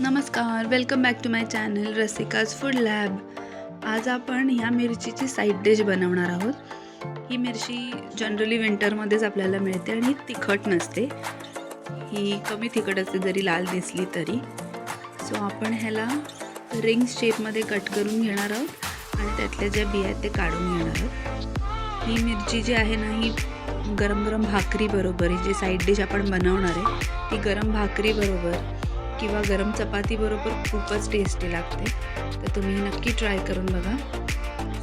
नमस्कार welcome back to my channel Rasika's food lab आज आपण ह्या मिरचीची साईड डिश बनवणार आहोत. ही मिरची जनरली विंटरमध्येच आपल्याला मिळते आणि तिखट नसते. ही कमी तिखट असते जरी लाल दिसली तरी. सो आपण ह्याला रिंग शेपमध्ये कट करून घेणार आहोत आणि त्यातल्या ज्या बिया आहेत ते काढून घेणार आहोत. ही मिरची जी आहे ना ही गरम गरम भाकरीबरोबर ही जी साईड डिश आपण बनवणार आहे ती गरम भाकरी बरोबर किंवा गरम चपातीबरोबर खूपच टेस्टी लागते. तर तुम्ही नक्की ट्राय करून बघा.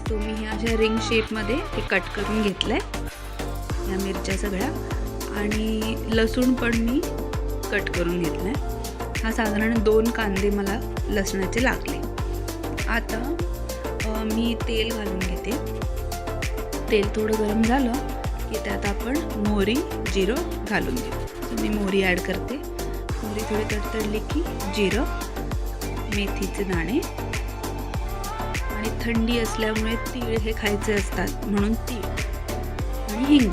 सो मी ह्या अशा रिंग शेपमध्ये हे कट करून घेतलं आहे ह्या मिरच्या सगळ्या. आणि लसूण पण मी कट करून घेतलं आहे हा साधारण दोन कांदे मला लसणाचे लागले. आता मी तेल घालून घेते. तेल थोडं गरम झालं की त्यात आपण मोहरी जिरं घालून घेऊ. मी मोहरी ॲड करते. मोहरी थोडे तडतडले की जिरं मेथीचे दाणे आणि थंडी असल्यामुळे तीळ हे खायचे असतात म्हणून तीळ आणि हिंग.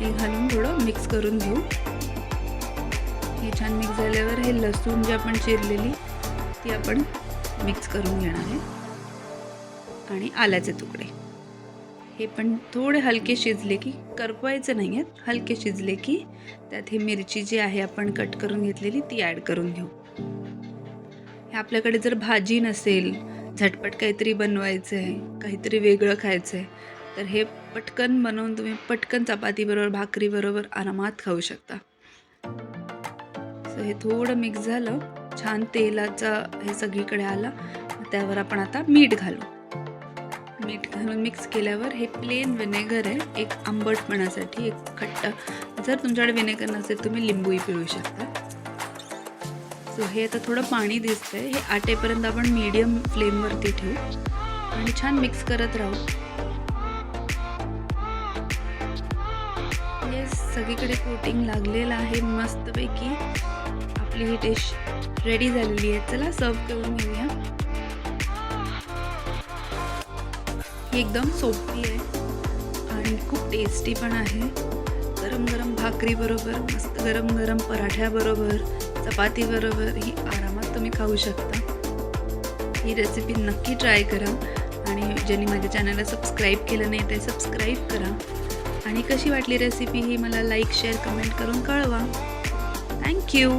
हे घालून थोडं मिक्स करून घेऊ. हे छान मिक्स झाल्यावर हे लसूण जी आपण चिरलेली ती आपण मिक्स करून घेणार आहे. आणि आल्याचे तुकडे. हे पण थोडे हलके शिजले की करपवायचे नाही आहेत. हलके शिजले की त्यात ही मिरची जी आहे आपण कट करून घेतलेली ती ॲड करून घेऊ. हे आपल्याकडे जर भाजी नसेल झटपट काहीतरी बनवायचं आहे काहीतरी वेगळं खायचं आहे तर हे पटकन बनवून तुम्ही पटकन चपातीबरोबर भाकरीबरोबर आरामात खाऊ शकता. सो हे थोडं मिक्स झालं. छान तेलाचा हे सगळीकडे आलं. त्यावर आपण आता मीठ घालू. मीठ घालून मिक्स केल्यावर हे प्लेन विनेगर आहे. एक आंबटपणासाठी एक खट्ट. जर तुमच्याकडे विनेगर नसेल तुम्ही लिंबूही पिळू शकता. सो हे आता थोडं पाणी दिसतंय. हे आटेपर्यंत आपण मीडियम फ्लेमवरती ठेवू. आणि छान मिक्स करत राहू. हे सगळीकडे कोटिंग लागलेलं आहे मस्तपैकी. आपली ही डिश रेडी झालेली आहे. चला सर्व करून घेऊया. ही एकदम सोपी आहे आणि खूप टेस्टी पण आहे. गरम गरम भाकरीबरोबर मस्त गरम गरम पराठ्याबरोबर चपातीबरोबर ही आरामात तुम्ही खाऊ शकता. ही रेसिपी नक्की ट्राय करा आणि ज्यांनी माझ्या चॅनलला सबस्क्राईब केलं नाही ते सबस्क्राईब करा. आणि कशी वाटली रेसिपी ही मला लाईक शेअर कमेंट करून कळवा. थँक्यू